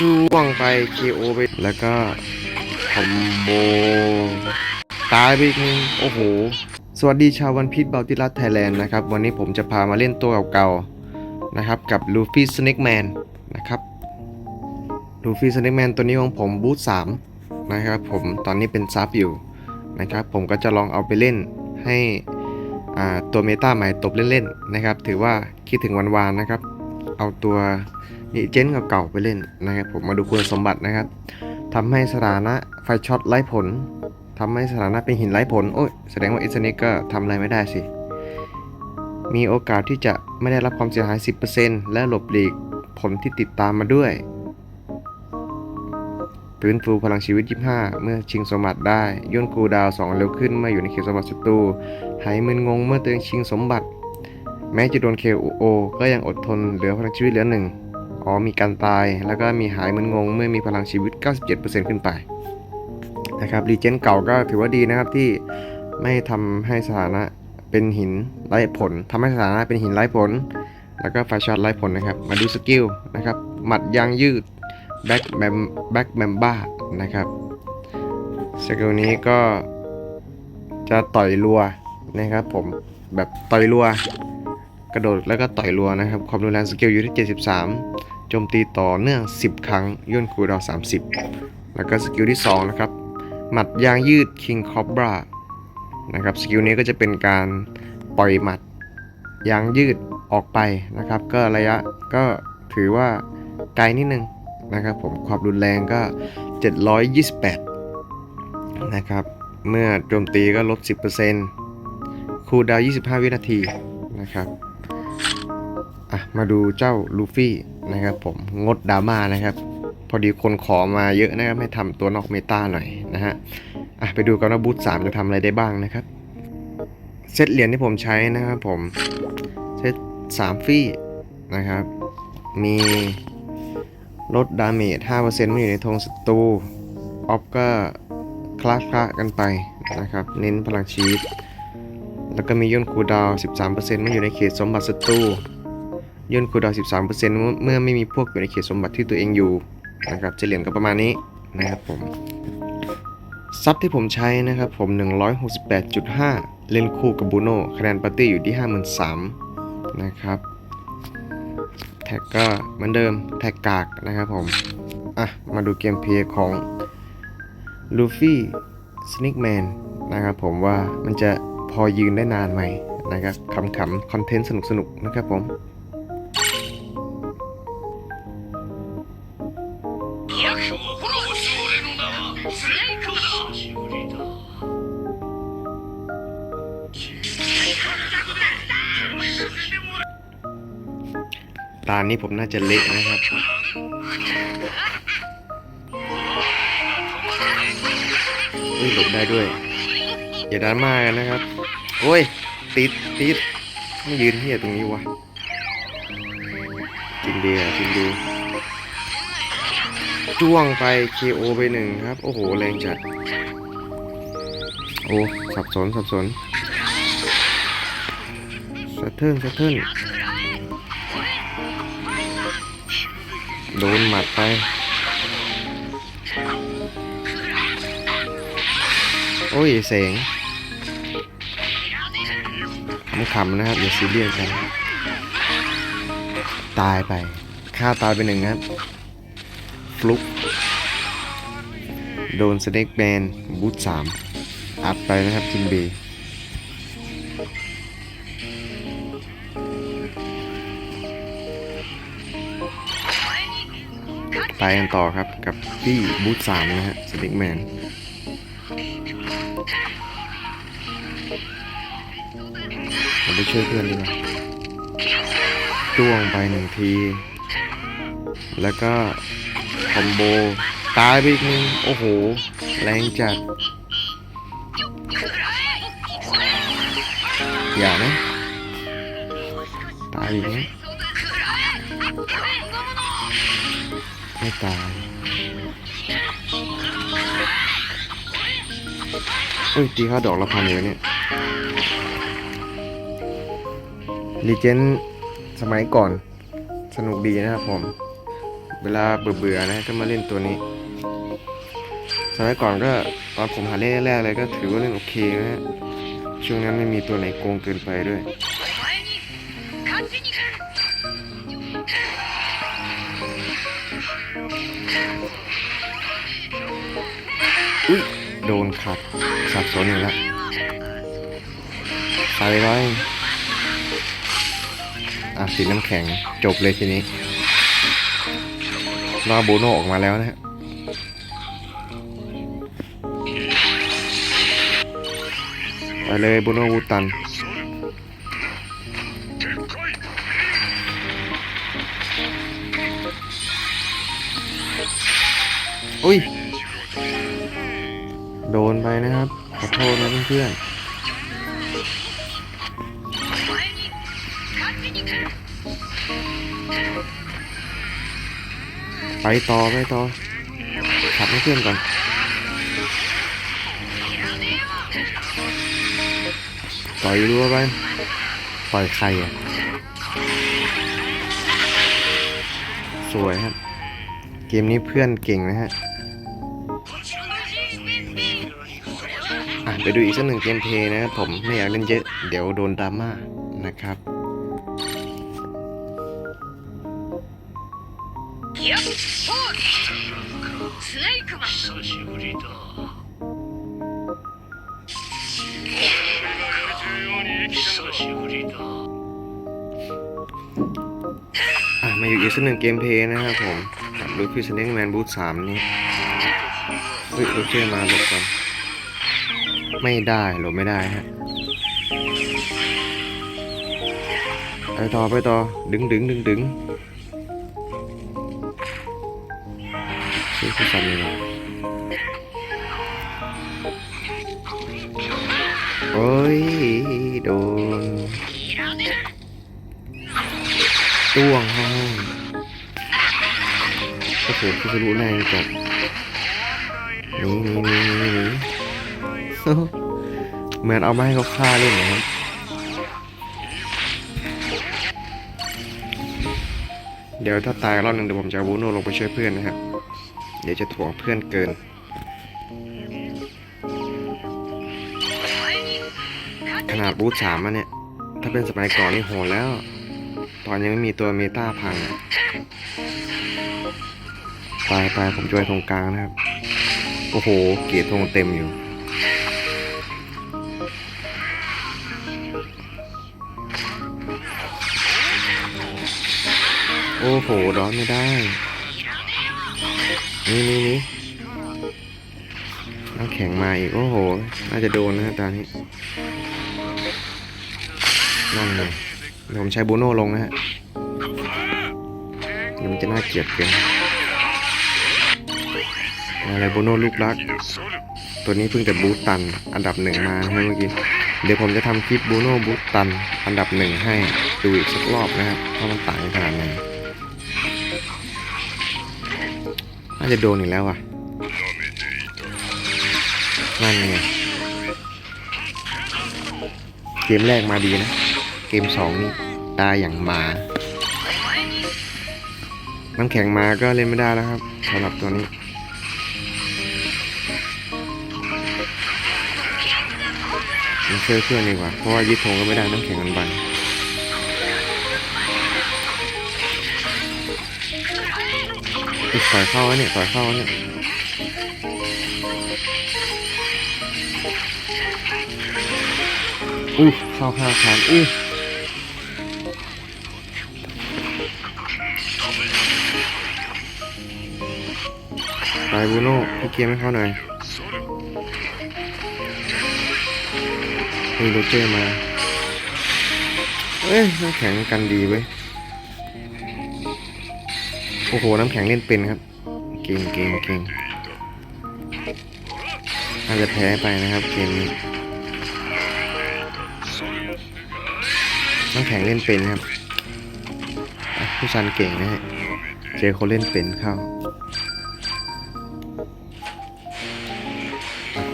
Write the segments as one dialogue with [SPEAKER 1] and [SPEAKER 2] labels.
[SPEAKER 1] จ้วงไป KO ไป แล้วก็คอมโบตายไปอีกนึงโอ้โห สวัสดีชาววันพี e บัลติรัสไทยแลนด์นะครับ วันนี้ผมจะพามาเล่นตัวเก่าๆ นะครับ กับลูฟี่สเน็กแมนนะครับลูฟี่สเน็กแมนตัวนี้ของผมบูท3นะครับผมตอนนี้เป็นซับอยู่นะครับ ผมก็จะลองเอาไปเล่นให้ตัวเมตาใหม่ตบเล่นๆนะครับ ถือว่าคิดถึงวันวานนะครับ เอาตัว นี่เจนเก่าๆไปเล่นนะครับผมมาดูคุณสมบัตินะครับทำให้สถานะไฟช็อตไร้ผลทำให้สถานะเป็นหินไร้ผล โอ้ยแสดงว่าเอสเนกก็ทำอะไรไม่ได้สิ มีโอกาสที่จะไม่ได้รับความเสียหาย 10%และหลบหลีกผลที่ติดตามมาด้วยฟื้นฟูพลังชีวิต 25 เมื่อชิงสมบัติได้ ย่นคูดาว 2 เร็วขึ้นเมื่ออยู่ในเขตสมบัติศัตรูหายมึนงงเมื่อตัวเองชิงสมบัติ แม้จะโดน KO ก็ยังอดทนเหลือพลังชีวิตเหลือหนึ่ง อ๋อมีการตายแล้วก็มีหายมึนงง เมื่อมีพลังชีวิต 97%ขึ้นไปนะครับรีเจนเก่าก็ถือว่าดีนะครับที่ไม่ทำให้สถานะเป็นหินไร้ผลทำให้สถานะเป็นหินไร้ผล แล้วก็ไฟช็อตไร้ผลนะครับ มาดูสกิลนะครับ หมัดยางยืดแบ็กแมมแบ็กแมมบ้านะครับสกิลนี้ก็จะต่อยรัวนะครับผมแบบต่อยรัว กระโดดแล้วก็ต่อยรัวนะครับ ความรุนแรงสกิลอยู่ที่ 73 โจมตีต่อเนื่อง 10 ครั้งย่นคูดาว30 แล้วก็สกิลที่ 2 นะครับ หมัดยางยืด King Cobra นะครับสกิลนี้ก็จะเป็นการปล่อยหมัดยางยืดออกไปนะครับ ก็ระยะก็ถือว่าไกลนิดนึงนะครับผมความรุนแรงก็ 728 นะครับ เมื่อโจมตีก็ลด 10%คูลดาว 25 วินาทีนะครับ อะมาดูเจ้าลูฟี่นะครับผมงดดราม่านะครับ พอดีคนขอมาเยอะนะครับให้ทำตัวนอกเมตาหน่อยนะฮะอะไปดูกันว่าบูธสามจะทำอะไรได้บ้างนะครับเซตเหรียญที่ผมใช้นะครับผมเซตสามฟี่นะครับ มีลดดาเมจ5%เมื่ออยู่ในธงศัตรูออฟก็คลาสคละกันไปนะครับ เน้นพลังชีวิต แล้วก็มีย่นคูดาวน์13%เมื่ออยู่ในเขตสมบัติศัตรู ย่นคูดาวน์13%เมื่อไม่มีพวกอยู่ในเขตสมบัติที่ตัวเองอยู่นะครับเฉลี่ยก็ประมาณนี้นะครับผมซับที่ผมใช้นะครับผม 168.5 เล่นคู่กับบูโน่คะแนนปาร์ตี้อยู่ที่ 53นะครับแท็กก็เหมือนเดิมแท็กกากนะครับผม อะ มาดูเกมเพลย์ของลูฟี่สนิกแมนนะครับผมว่ามันจะพอยืนได้นานไหมนะครับขำๆ คอนเทนต์สนุกๆ นะครับผม ตานี้ผมน่าจะเละนะครับ เฮ้ยหลบได้ด้วย อย่าดราม่ากันนะครับ โอ้ย ติดติดไม่ยืนเฮียตรงนี้วะกินดียกินดีจ้วงไป KO ไปหนึ่งครับ โอ้โห แรงจัด โอ้ สับสน สับสนสะเทินสะเทิน โดนหมัดไปโอ้ยเสงขำๆนะครับอย่าซีเรียสกันตายไปฆ่าตายไปหนึ่งครับฟลุกโดนสเน็กแมนบูทสามอัดไปนะครับจินเบ ไปกันต่อครับกับที่บูทสามนะฮะสเน็กแมนเราไปช่วยเพื่อนดีกว่าจ้วงไปหนึ่งที แล้วก็คอมโบ ตายไปอีกนึง โอ้โห แรงจัด อย่านะ ตายอีกนะ ไม่ตายเอ้ยตีเข้าดอกละพันเลยเนี่ยลีเจนสมัยก่อนสนุกดีนะครับผม เวลาเบื่อๆนะก็มาเล่นตัวนี้ สมัยก่อนก็ตอนผมหาเล่นแรกๆเลยก็ถือว่าเล่นโอเคนะฮะช่วงนั้นไม่มีตัวไหนโกงเกินไปด้วย อุ้ยโดนขัดสับสนอีกแล้วใส่ไปร้อยอะสีน้ำแข็งจบเลยทีนี้รอโบโนออกมาแล้วนะฮะไปเลยโบโนวูตันอุ้ย โดนไปนะครับ ขอโทษนะเพื่อนไปต่อไปต่อขับให้เพื่อนก่อนต่อยรั้วไปปล่อยใครอะ สวยครับ เกมนี้เพื่อนเก่งนะฮะ ไปดูอีกสักหนึ่งเกมเพย์นะครับผมไม่อยากเล่นเยอะ เดี๋ยวโดนดราม่านะครับมาอยู่อีกสักหนึ่งเกมเพย์นะครับผมดูพี่สเน็กแมนบูทสามนี่เฮ้ยโอเคมาหลบก่อน ไม่ได้หลบไม่ได้ฮะไปต่อไปต่อดึงดึงดึงดึงชื่อคุณสันเลยนะโอ้ย โดนต้วงห้องโอ้โหคือจะรู้แรงจัดนี่นี่นี่นี่ เหมือนเอามาให้เขาฆ่าเล่นนะครับเดี๋ยวถ้าตายรอบหนึ่งเดี๋ยวผมจะเอาบูโนลงไปช่วยเพื่อนนะครับ เดี๋ยวจะถ่วงเพื่อนเกิน ขนาดบูธสามอะเนี่ย ถ้าเป็นสมัยก่อนนี่โหดแล้ว ตอนยังไม่มีตัวเมตาพังไปไปผมจอยตรงกลางนะครับ โอ้โห เกียรติธงเต็มอยู่ โอ้โหร้อนไม่ได้ นี่นี่นี่น้ำแข็งมาอีก โอ้โห น่าจะโดนนะตอนนี้ นั่นไงเดี๋ยวผมใช้บูโน่ลงนะฮะเดี๋ยวมันจะน่าเกลียดเกินอะไรบูโน่ลูกรัก ตัวนี้เพิ่งจะบูตัน อันดับหนึ่งมานะฮะเมื่อกี้ เดี๋ยวผมจะทำคลิปบูโน่บูตตัน อันดับหนึ่งให้ดูอีกสักรอบนะครับว่ามันต่างกันขนาดไหน น่าจะโดนอีกแล้วว่ะนั่นไงเกมแรกมาดีนะ เกมสองนี่ตายอย่างหมาน้ำแข็งมาก็เล่นไม่ได้แล้วครับสำหรับตัวนี้มันช่วยเพื่อนดีกว่าเพราะว่ายึดธงก็ไม่ได้น้ำแข็งมันบัง ต่อยเข้าเนี่ยต่อยเข้าเนี่ยอู้เข้าข้าวคันอู้ไปบูโน่พี่เกียร์ไม่เข้าหน่อยมีโรเจอร์มา เอ้ยน้ำแข็งกันดีเว้ย โอ้โห น้ำแข็งเล่นเป็นครับ เก่งเก่งเก่งอาจจะแพ้ไปนะครับเกมนี้น้ำแข็งเล่นเป็นครับ ผู้ชันเก่งนะฮะ เจอคนเล่นเป็นเข้าอะ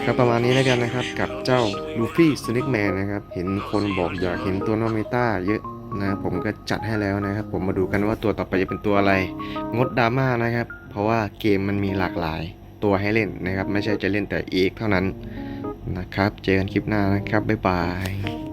[SPEAKER 1] ก็ประมาณนี้แล้วกันนะครับกับเจ้าลูฟี่สเนิกแมนนะครับ เห็นคนบอกอยากเห็นตัวโนเมต้าเยอะ นะผมก็จัดให้แล้วนะครับ ผมมาดูกันว่าตัวต่อไปจะเป็นตัวอะไร งดดราม่านะครับ เพราะว่าเกมมันมีหลากหลาย ตัวให้เล่นนะครับ ไม่ใช่จะเล่นแต่เอกเท่านั้นนะครับ เจอกันคลิปหน้านะครับบ๊ายบาย